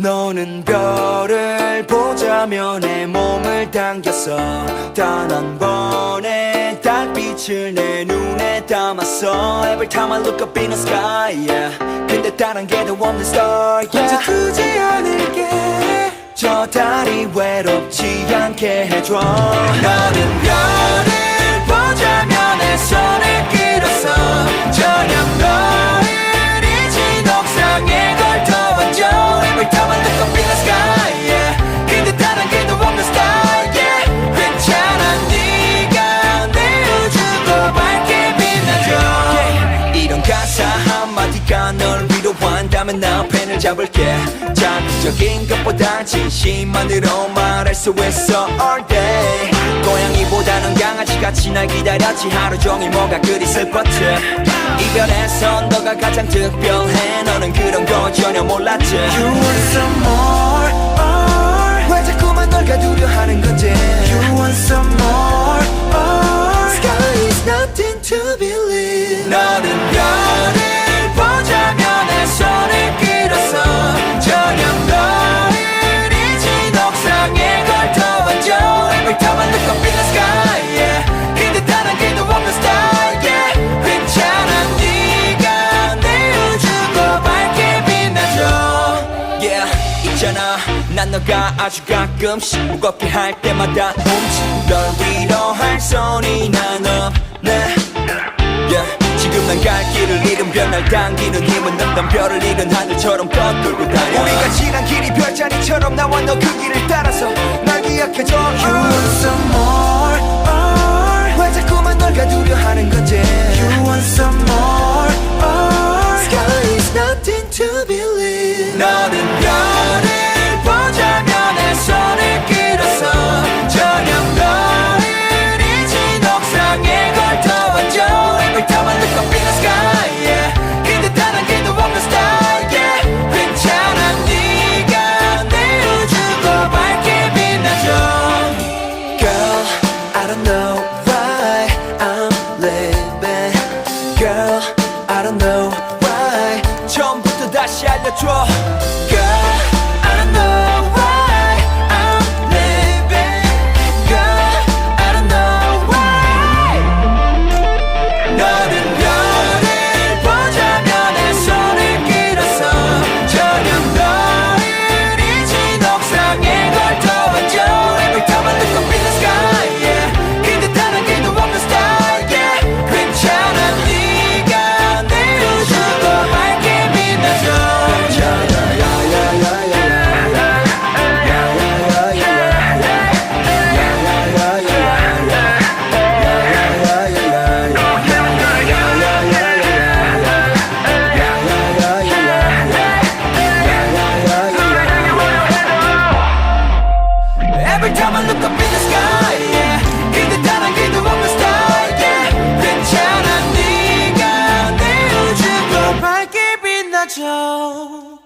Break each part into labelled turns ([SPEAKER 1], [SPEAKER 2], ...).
[SPEAKER 1] 너는 별을 보자며 내 몸을 당겼어 단 한 번의 달빛을 내 눈에 담았어 Every time I look up in the sky yeah. 근데 다른 게더 없는 star yeah. 혼자 두지 않을게 저 달이 외롭지 않게 해줘 너는 별을 위로한다면 나 펜을 잡을게. 자극적인 것보다 진심만으로 말할 수 있어 all day. 고양이보다는 강아지같이 날 기다렸지. 하루 종일 뭐가 그리 슬펐지? 이별에선 너가 가장 특별해. 너는 그런 거 전혀 몰랐지. You want some more or 왜 자꾸만 널 가두려 하는 건지. You want some more or Sky is nothing to believe. 너는 난 너가 아주 가끔씩 무겁게 할 때마다 움직 널 위로할 손이 난 없네. Yeah. 지금 난 갈 길을 잃은 별날 당기는 힘은 없던 별을 잃은 하늘처럼 꺾들고 다녀. 우리가 지난 길이 별자리처럼 나와 너 그 길을 따라서 날 기억해줘. You want some more or 왜 자꾸만 널 가두려 하는 건지. You want some more or Sky is nothing to believe. 너는 처음부터 다시 알려줘 빛나줘.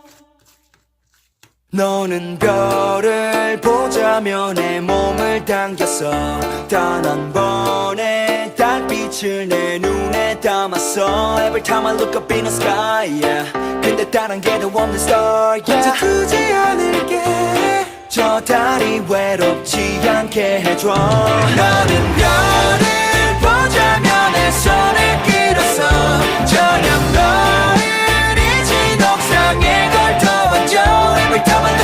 [SPEAKER 1] 너는 별을 보자며 내 몸을 당겼어 단 한 번의 달빛을 내 눈에 담았어 Every time I look up in the sky yeah. 근데 다른 게 더 없는 star yeah. 혼자 두지 않을게 저 달이 외롭지 않게 해줘 너는 별을 Every time I